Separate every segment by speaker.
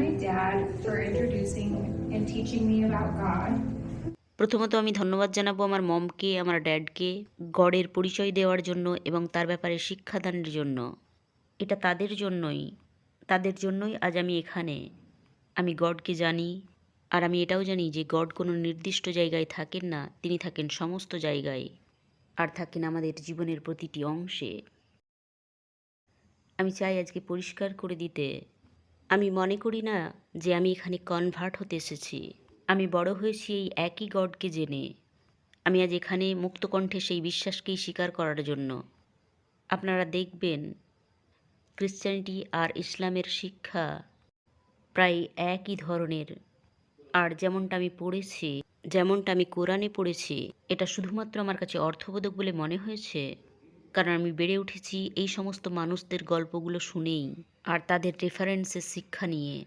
Speaker 1: dad for introducing and teaching me about God.
Speaker 2: প্রথমত আমি ধন্যবাদ জানাব আমার মমকে, আমার ড্যাডকে, গডের পরিচয় দেওয়ার জন্য এবং তার ব্যাপারে শিক্ষাদানের জন্য। এটা তাদের জন্যই তাদের জন্যই আজ আমি এখানে। আমি গডকে জানি, আর আমি এটাও জানি যে গড কোনো নির্দিষ্ট জায়গায় থাকেন না, তিনি থাকেন সমস্ত জায়গায়, আর থাকেন আমাদের জীবনের প্রতিটি অংশে। আমি চাই আজকে পরিষ্কার করে দিতে আমি মনে করি না যে আমি এখানে কনভার্ট হতে এসেছি। আমি বড় হয়েছি এই একই গডকে জেনে। আমি আজ এখানে মুক্তকণ্ঠে সেই বিশ্বাসকেই স্বীকার করার জন্য। আপনারা দেখবেন ক্রিশ্চিয়ানিটি আর ইসলামের শিক্ষা প্রায় একই ধরনের। আর যেমনটা আমি পড়েছি, যেমনটা আমি কোরআনে পড়েছি, এটা শুধুমাত্র আমার কাছে অর্থবোধক বলে মনে হয়েছে। কারণ আমি বেড়ে উঠেছি এই সমস্ত মানুষদের গল্পগুলো শুনেই আর তাদের রেফারেন্সের শিক্ষা নিয়ে।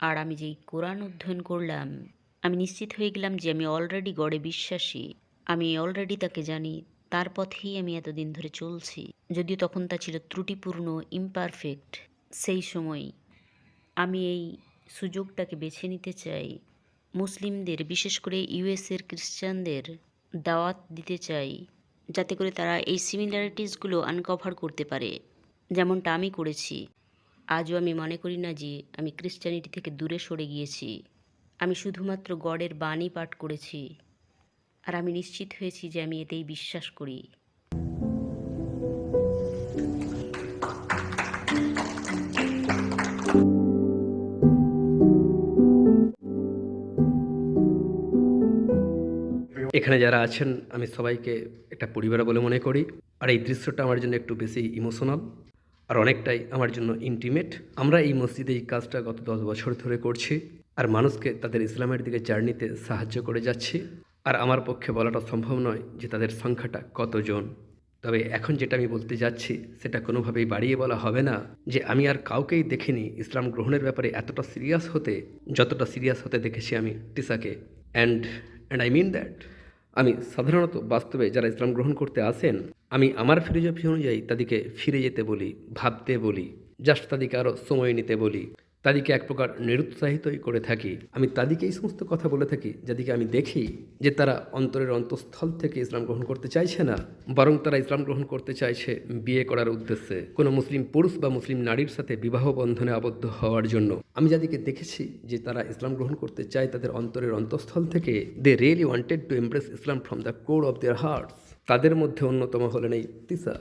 Speaker 2: আর আমি যেই কোরআন অধ্যয়ন করলাম, আমি নিশ্চিত হয়ে গেলাম যে আমি অলরেডি গড়ে বিশ্বাসী। আমি অলরেডি তাকে জানি, তার পথেই আমি এতদিন ধরে চলছি। যদিও তখন তা ছিল ত্রুটিপূর্ণ ইমপারফেক্ট সেই সময় আমি এই সুযোগটাকে বেছে নিতে চাই, মুসলিমদের, বিশেষ করে ইউএসের খ্রিস্টানদের দাওয়াত দিতে চাই। যাতে করে তারা এই সিমিলারিটিসগুলো আনকভার করতে পারে। যেমনটা আমি করেছি। আজও আমি মনে করি না যে আমি ক্রিশ্চানিটি থেকে দূরে সরে গিয়েছি। আমি শুধুমাত্র গডের বাণী পাঠ করেছি। আর আমি নিশ্চিত হয়েছি যে আমি এতেই বিশ্বাস করি।
Speaker 3: এখানে যারা আছেন, আমি সবাইকে একটা পরিবার বলে মনে করি। আর এই দৃশ্যটা আমার জন্য একটু বেশি ইমোশনাল আর অনেকটাই আমার জন্য ইন্টিমেট আমরা এই মসজিদে এই কাজটা গত দশ বছর ধরে করছি, আর মানুষকে তাদের ইসলামের দিকে জার্নিতে সাহায্য করে যাচ্ছি। আর আমার পক্ষে বলাটা সম্ভব নয় যে তাদের সংখ্যাটা কতজন। তবে এখন যেটা আমি বলতে যাচ্ছি, সেটা কোনোভাবেই বাড়িয়ে বলা হবে না যে আমি আর কাউকেই দেখিনি ইসলাম গ্রহণের ব্যাপারে এতটা সিরিয়াস হতে, যতটা সিরিয়াস হতে দেখেছি আমি টিসাকে and and I mean that আমি সাধারণত বাস্তবে যারা ইসলাম গ্রহণ করতে আসেন, আমি আমার ফিলোজফি অনুযায়ী তাদেরকে ফিরে যেতে বলি, ভাবতে বলি জাস্ট তাদেরকে আরও সময় নিতে বলি। তাদেরকে এক প্রকার নিরুৎসাহিতই করে থাকি। আমি তাদেরকে এই সমস্ত কথা বলে থাকি যাদেরকে আমি দেখি যে তারা অন্তরের অন্তঃস্থল থেকে ইসলাম গ্রহণ করতে চাইছে না, বরং তারা ইসলাম গ্রহণ করতে চাইছে বিয়ে করার উদ্দেশ্যে কোনো মুসলিম পুরুষ বা মুসলিম নারীর সাথে বিবাহ বন্ধনে আবদ্ধ হওয়ার জন্য। আমি যাদেরকে দেখেছি যে তারা ইসলাম গ্রহণ করতে চায় তাদের অন্তরের অন্তঃস্থল থেকে they really wanted to embrace Islam from the core of their hearts তাদের মধ্যে অন্যতম হলেন এই তিসা।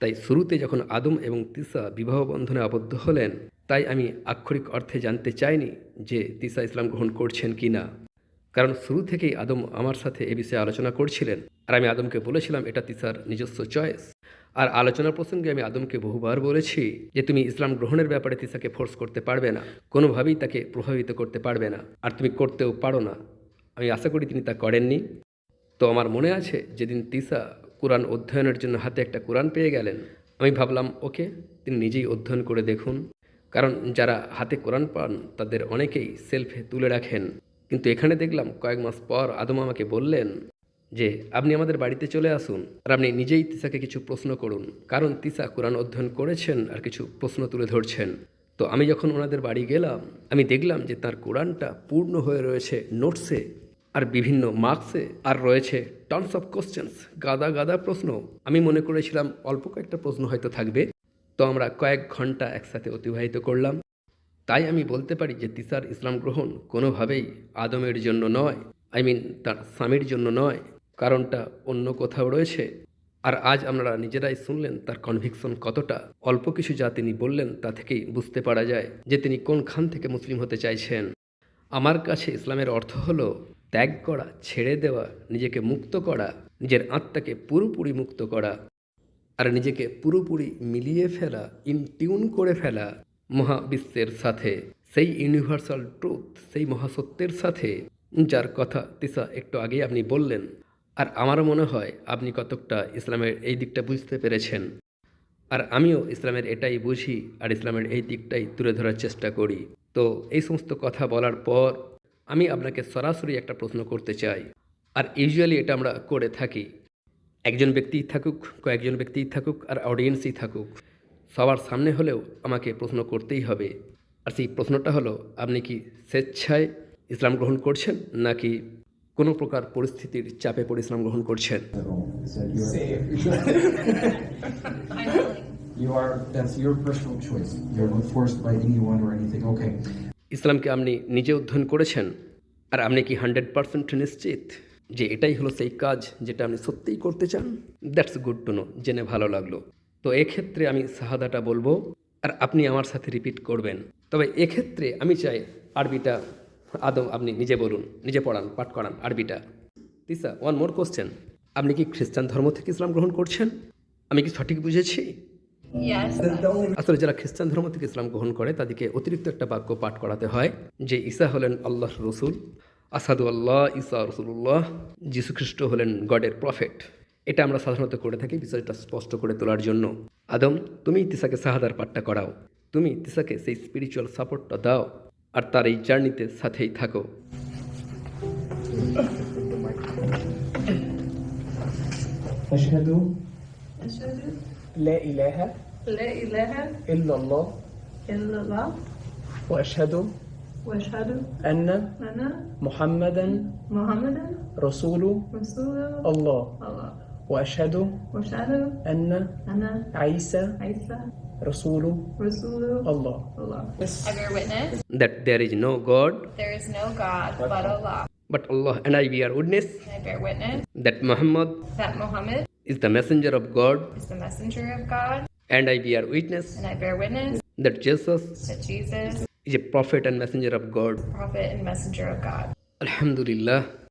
Speaker 3: তাই শুরুতে যখন আদম এবং তিসা বিবাহ বন্ধনে আবদ্ধ হলেন তাই আমি আক্ষরিক অর্থে জানতে চাইনি যে তিসা ইসলাম গ্রহণ করছেন কি না। কারণ শুরু থেকেই আদম আমার সাথে এ বিষয়ে আলোচনা করছিলেন। আর আমি আদমকে বলেছিলাম, এটা তিসার নিজস্ব চয়েস আর আলোচনার প্রসঙ্গে আমি আদমকে বহুবার বলেছি যে, তুমি ইসলাম গ্রহণের ব্যাপারে তিসাকে ফোর্স করতে পারবে না। কোনোভাবেই তাকে প্রভাবিত করতে পারবে না। আর তুমি করতেও পারো না। আমি আশা করি তিনি তা করেননি। তো আমার মনে আছে, যেদিন তিসা কোরআন অধ্যয়নের জন্য হাতে একটা কোরআন পেয়ে গেলেন, আমি ভাবলাম, ওকে, তিনি নিজেই অধ্যয়ন করে দেখুন। কারণ যারা হাতে কোরআন পান, তাদের অনেকেই সেলফে তুলে রাখেন। কিন্তু এখানে দেখলাম কয়েক মাস পর আদম আমাকে বললেন যে, আপনি আমাদের বাড়িতে চলে আসুন আর আপনি নিজেই তিসাকে কিছু প্রশ্ন করুন। কারণ তিসা কোরআন অধ্যয়ন করেছেন আর কিছু প্রশ্ন তুলে ধরছেন। তো আমি যখন ওনাদের বাড়ি গেলাম, আমি দেখলাম যে তার কোরআনটা পূর্ণ হয়ে রয়েছে নোটসে আর বিভিন্ন মার্কসে আর রয়েছে টনস অফ কোশ্চেন্স গাদা গাদা প্রশ্ন। আমি মনে করেছিলাম অল্প কয়েকটা প্রশ্ন হয়তো থাকবে। তো আমরা কয়েক ঘণ্টা একসাথে অতিবাহিত করলাম। তাই আমি বলতে পারি যে তিসার ইসলাম গ্রহণ কোনোভাবেই আদমের জন্য নয়, আই মিন তার স্বামীর জন্য নয়, কারণটা অন্য কোথাও রয়েছে। আর আজ আমরা নিজেরাই শুনলেন তার কনভিকশন কতটা। অল্প কিছু যা তিনি বললেন তা থেকেই বুঝতে পারা যায় যে তিনি কোনখান থেকে মুসলিম হতে চাইছেন। আমার কাছে ইসলামের অর্থ হলো ত্যাগ করা, ছেড়ে দেওয়া, নিজেকে মুক্ত করা, নিজের আত্মাকে পুরোপুরি মুক্ত করা। আর নিজেকে পুরোপুরি মিলিয়ে ফেলা ইন টিউন করে ফেলা মহাবিশ্বের সাথে। সেই ইউনিভার্সাল ট্রুথ সেই মহাসত্যের সাথে, যার কথা তিসা একটু আগেই আপনি বললেন। আর আমারও মনে হয় আপনি কতকটা ইসলামের এই দিকটা বুঝতে পেরেছেন। আর আমিও ইসলামের এটাই বুঝি আর ইসলামের এই দিকটাই তুলে ধরার চেষ্টা করি। তো এই সমস্ত কথা বলার পর আমি আপনাকে সরাসরি একটা প্রশ্ন করতে চাই। আর ইউজুয়ালি এটা আমরা করে থাকি। একজন ব্যক্তিই থাকুক কয়েকজন ব্যক্তিই থাকুক আর অডিয়েন্সই থাকুক সবার সামনে হলেও আমাকে প্রশ্ন করতেই হবে। আর সেই প্রশ্নটা হলো আপনি কি স্বেচ্ছায় ইসলাম গ্রহণ করছেন নাকি কোনো প্রকার পরিস্থিতির চাপে পড়ে ইসলাম গ্রহণ করছেন. ইসলামকে আপনি নিজে অধ্যয়ন করেছেন? আর আপনি কি হান্ড্রেড পারসেন্ট নিশ্চিত? যে এটাই হলো সেই কাজ যেটা আপনি সত্যিই করতে চান দ্যাটস গুড টু নো জেনে ভালো লাগল। তো এক্ষেত্রে আমি সাহাদাটা বলব আর আপনি আমার সাথে রিপিট করবেন। তবে এক্ষেত্রে আমি চাই আরবিটা আদম আপনি নিজে বলুন নিজে পড়ান পাঠ করান আরবিটা। তিসা ওয়ান মোর কোশ্চেন আপনি কি খ্রিস্টান ধর্ম থেকে ইসলাম গ্রহণ করছেন? আমি কি সঠিক বুঝেছি? আসলে যারা খ্রিস্টান ধর্ম থেকে ইসলাম গ্রহণ করে তাদেরকে অতিরিক্ত একটা বাক্য পাঠ করাতে হয় যে ঈসা হলেন আল্লাহ রসুল। আসাদু আল্লাহ ঈসা রসুল্লাহ যীশুখ্রিস্ট হলেন গডের প্রফেট এটা আমরা সাধারণত করে থাকি বিষয়টা স্পষ্ট করে তোলার জন্য আদম তুমি তিসাকে সাহাদার পাঠটা করাও তুমি তিসাকে সেই স্পিরিচুয়াল সাপোর্টটা দাও আর তার এই জার্নিতে সাথেই থাকো
Speaker 4: أشهد
Speaker 1: أشهد
Speaker 4: لا إله
Speaker 1: لا إله
Speaker 4: إلا الله
Speaker 1: إلا الله
Speaker 4: وأشهد
Speaker 1: وأشهد
Speaker 4: أن
Speaker 1: أنا
Speaker 4: محمدا
Speaker 1: محمدا
Speaker 4: رسول
Speaker 1: رسول
Speaker 4: الله
Speaker 1: الله
Speaker 4: وأشهد
Speaker 1: وأشهد
Speaker 4: أن
Speaker 1: أنا
Speaker 4: عيسى
Speaker 1: عيسى
Speaker 4: Rasulullah.
Speaker 1: Rasulullah.
Speaker 4: Allah.
Speaker 1: Allah.
Speaker 5: I bear witness
Speaker 3: that there is no God.
Speaker 5: There is no God but Allah.
Speaker 3: But Allah and I bear witness.
Speaker 5: I bear witness
Speaker 3: that Muhammad.
Speaker 5: That Muhammad
Speaker 3: is the messenger of God.
Speaker 5: Is the messenger of God.
Speaker 3: And I bear witness.
Speaker 5: And I bear witness
Speaker 3: that Jesus.
Speaker 5: That Jesus
Speaker 3: is a prophet and messenger of God.
Speaker 5: prophet and messenger of God.
Speaker 3: Alhamdulillah.